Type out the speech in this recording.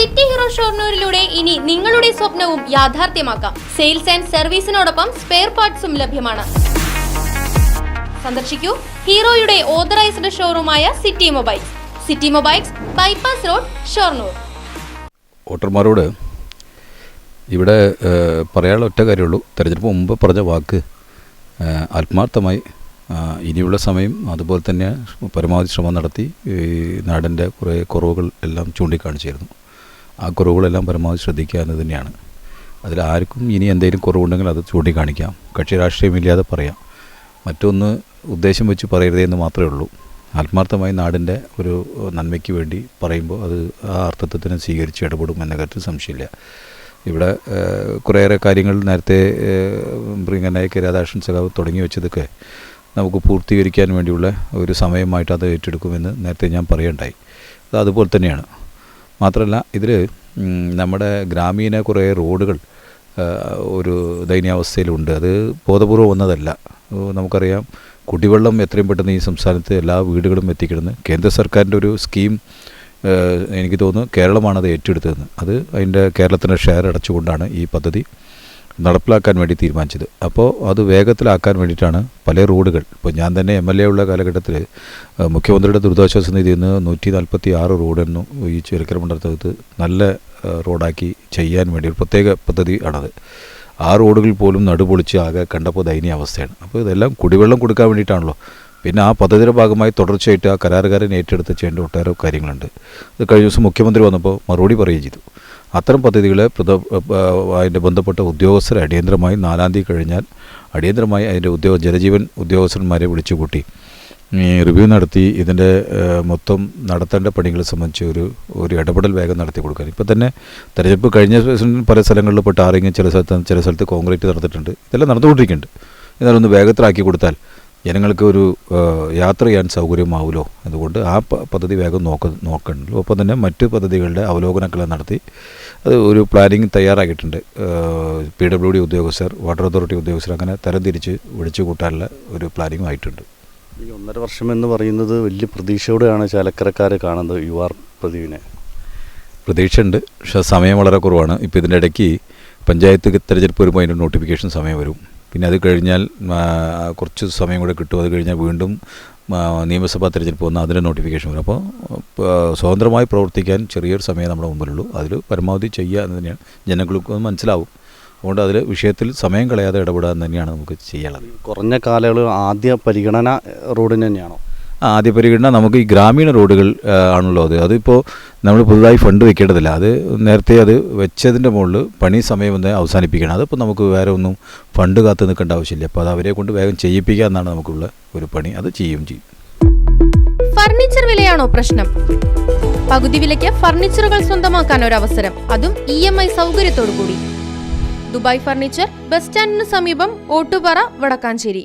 City hero ഷോർണൂരിലൂടെ ഇനി നിങ്ങളുടെ സ്വപ്നവും യാഥാർത്ഥ്യമാക്കാം. സെയിൽസ് ആൻഡ് സർവീസിനോടൊപ്പം സ്പെയർ പാർട്സും ലഭ്യമാണ്. സന്ദർശിക്കൂ ഹീറോയുടെ authorised ഷോറൂമായ city mobiles. City mobiles bypass road Shoranur. വോട്ടർമാരോട് ഇവിടെ പറയാനുള്ള ഒറ്റ കാര്യമുള്ളൂ. തെരഞ്ഞെടുപ്പ് മുമ്പ് പറഞ്ഞ വാക്ക് ആത്മാർത്ഥമായി ഇനിയുള്ള സമയം അതുപോലെ തന്നെ പരമാവധി ശ്രമം നടത്തി ഈ നാടിന്റെ കുറേ കുറവുകൾ എല്ലാം ചൂണ്ടിക്കാണിച്ചിരുന്നു. ആ കുറവുകളെല്ലാം പരമാവധി ശ്രദ്ധിക്കുക എന്ന് തന്നെയാണ്. അതിൽ ആർക്കും ഇനി എന്തെങ്കിലും കുറവുണ്ടെങ്കിൽ അത് ചൂണ്ടിക്കാണിക്കാം. കക്ഷി രാഷ്ട്രീയമില്ലാതെ പറയാം. മറ്റൊന്ന് ഉദ്ദേശം വെച്ച് പറയരുതേ എന്ന് മാത്രമേ ഉള്ളൂ. ആത്മാർത്ഥമായി നാടിന്റെ ഒരു നന്മയ്ക്ക് വേണ്ടി പറയുമ്പോൾ അത് ആ അർത്ഥത്തിൽ സ്വീകരിച്ച് ഇടപെടും എന്ന കാര്യത്തിൽ സംശയമില്ല. ഇവിടെ കുറേയേറെ കാര്യങ്ങൾ നേരത്തെ മൃഗനായ കെ രാധാകൃഷ്ണൻ സഖാവ് തുടങ്ങി വെച്ചതൊക്കെ നമുക്ക് പൂർത്തീകരിക്കാൻ വേണ്ടിയുള്ള ഒരു സമയമായിട്ട് അത് ഏറ്റെടുക്കുമെന്ന് നേരത്തെ ഞാൻ പറയുണ്ടായി. അത് അതുപോലെ തന്നെയാണ്. മാത്രമല്ല ഇതിൽ നമ്മുടെ ഗ്രാമീണ കുറേ റോഡുകൾ ഒരു ദയനീയാവസ്ഥയിലുണ്ട്. അത് ബോധപൂർവം വന്നതല്ല നമുക്കറിയാം കുടിവെള്ളം എത്രയും പെട്ടെന്ന് ഈ സംസ്ഥാനത്ത് എല്ലാ വീടുകളും എത്തിക്കിടുന്നു കേന്ദ്ര സർക്കാരിന്റെ ഒരു സ്കീം എനിക്ക് തോന്നുന്നു കേരളമാണ് അത് ഏറ്റെടുത്തതെന്ന്. അത് അതിന്റെ കേരളത്തിന്റെ ഷെയർ അടച്ചുകൊണ്ടാണ് ഈ പദ്ധതി നടപ്പിലാക്കാൻ വേണ്ടി തീരുമാനിച്ചത്. അപ്പോൾ അത് വേഗത്തിലാക്കാൻ വേണ്ടിയിട്ടാണ് പല റോഡുകൾ. ഇപ്പോൾ ഞാൻ തന്നെ എം എൽ എ ഉള്ള കാലഘട്ടത്തിൽ മുഖ്യമന്ത്രിയുടെ ദുരിതാശ്വാസ നിധിയിൽ നിന്ന് നൂറ്റി നാൽപ്പത്തി ആറ് റോഡെന്നു ഈ ചുരക്കര മണ്ഡലത്തകത്ത് നല്ല റോഡാക്കി ചെയ്യാൻ വേണ്ടി ഒരു പ്രത്യേക പദ്ധതി ആണത് ആ റോഡുകൾ പോലും നടുപൊളിച്ച് ആകെ കണ്ടപ്പോൾ ദയനീയ അവസ്ഥയാണ്. അപ്പോൾ ഇതെല്ലാം കുടിവെള്ളം കൊടുക്കാൻ വേണ്ടിയിട്ടാണല്ലോ. പിന്നെ ആ പദ്ധതിയുടെ ഭാഗമായി തുടർച്ചയായിട്ട് ആ കരാറുകാരൻ ഏറ്റെടുത്ത് ചെയ്യേണ്ട ഒട്ടേറെ കാര്യങ്ങളുണ്ട്. ഇത് കഴിഞ്ഞ ദിവസം മുഖ്യമന്ത്രി വന്നപ്പോൾ മറുപടി പറയുകയും ചെയ്തു. അത്തരം പദ്ധതികളെ പ്രത അതിന്റെ ബന്ധപ്പെട്ട ഉദ്യോഗസ്ഥർ അടിയന്തരമായി നാലാം തീയതി കഴിഞ്ഞാൽ അടിയന്തരമായി അതിന്റെ ഉദ്യോഗ ജലജീവൻ ഉദ്യോഗസ്ഥന്മാരെ വിളിച്ചു കൂട്ടി റിവ്യൂ നടത്തി ഇതിന്റെ മൊത്തം നടത്തേണ്ട പണികളെ സംബന്ധിച്ച് ഒരു ഒരു ഇടപെടൽ വേഗം നടത്തി കൊടുക്കാൻ. ഇപ്പോൾ തന്നെ തെരഞ്ഞെടുപ്പ് കഴിഞ്ഞ പല സ്ഥലങ്ങളിൽ ഇപ്പോൾ ടാറിങ് ചില സ്ഥലത്ത് ചില സ്ഥലത്ത് കോൺക്രീറ്റ് നടത്തിയിട്ടുണ്ട്. ഇതെല്ലാം നടന്നുകൊണ്ടിരിക്കുന്നുണ്ട്. എന്നാലൊന്ന് വേഗത്തിലാക്കി കൊടുത്താൽ ജനങ്ങൾക്ക് ഒരു യാത്ര ചെയ്യാൻ സൗകര്യമാവുമല്ലോ അതുകൊണ്ട് ആ പദ്ധതി വേഗം നോക്ക നോക്കണല്ലോ ഒപ്പം തന്നെ മറ്റ് പദ്ധതികളുടെ അവലോകനങ്ങളെല്ലാം നടത്തി അത് ഒരു പ്ലാനിങ് തയ്യാറാക്കിയിട്ടുണ്ട്. പി ഡബ്ല്യു ഡി ഉദ്യോഗസ്ഥർ വാട്ടർ അതോറിറ്റി ഉദ്യോഗസ്ഥർ അങ്ങനെ തരംതിരിച്ച് വിളിച്ചു കൂട്ടാനുള്ള ഒരു പ്ലാനിങ്ങും ആയിട്ടുണ്ട്. ഈ ഒന്നര വർഷം എന്ന് പറയുന്നത് വലിയ പ്രതീക്ഷയോടെയാണ് ചാലക്കരക്കാർ കാണുന്നത് യു ആർ പ്രദീപിനെ പ്രതീക്ഷയുണ്ട്. പക്ഷേ സമയം വളരെ കുറവാണ്. ഇപ്പോൾ ഇതിന്റെ ഇടയ്ക്ക് പഞ്ചായത്ത് തിരഞ്ഞെടുപ്പ് വരുമ്പോൾ അതിന്റെ നോട്ടിഫിക്കേഷൻ സമയം വരും. പിന്നെ അത് കഴിഞ്ഞാൽ കുറച്ച് സമയം കൂടെ കിട്ടും. അത് കഴിഞ്ഞാൽ വീണ്ടും നിയമസഭാ തെരഞ്ഞെടുപ്പ് വന്നാൽ അതിന്റെ നോട്ടിഫിക്കേഷൻ വരും. അപ്പോൾ സ്വതന്ത്രമായി പ്രവർത്തിക്കാൻ ചെറിയൊരു സമയം നമ്മുടെ മുമ്പിലുള്ളൂ. അതിൽ പരമാവധി ചെയ്യുക എന്ന് തന്നെയാണ്. ജനങ്ങൾക്ക് മനസ്സിലാവും. അതുകൊണ്ട് അതിൽ വിഷയത്തിൽ സമയം കളയാതെ ഇടപെടുക എന്ന് തന്നെയാണ് നമുക്ക് ചെയ്യാനുള്ളത്. കുറഞ്ഞ കാലയളവ് ആദ്യ പരിഗണന റോഡിന് തന്നെയാണോ? ആദ്യ പരിഗണന നമുക്ക് ഈ ഗ്രാമീണ റോഡുകൾ ആണല്ലോ അത് അതിപ്പോൾ നമ്മൾ പുതുതായി ഫണ്ട് വെക്കേണ്ടതില്ല. അത് നേരത്തെ അത് വെച്ചതിന്റെ മുകളിൽ പണി സമയം ഒന്ന് അവസാനിപ്പിക്കണം. അതിപ്പോൾ നമുക്ക് വേറെ ഒന്നും ഫണ്ട് കാത്തു നിൽക്കേണ്ട ആവശ്യമില്ല. അപ്പോൾ അത് അവരെ കൊണ്ട് വേഗം ചെയ്യിപ്പിക്കുക എന്നാണ് നമുക്കുള്ള ഒരു പണി. അത് ചെയ്യും ചെയ്യും. ഫർണിച്ചർ വിലയാണോ പ്രശ്നം? പകുതി വിലയ്ക്ക് ഫർണിച്ചറുകൾ സ്വന്തമാക്കാൻ ഒരു അവസരം അതും ഇ എം ഐ സൗകര്യത്തോടു കൂടി ദുബായ് ഫർണിച്ചർ ബസ് സ്റ്റാൻഡിന് സമീപം ഓട്ടുപാറ വടക്കാഞ്ചേരി.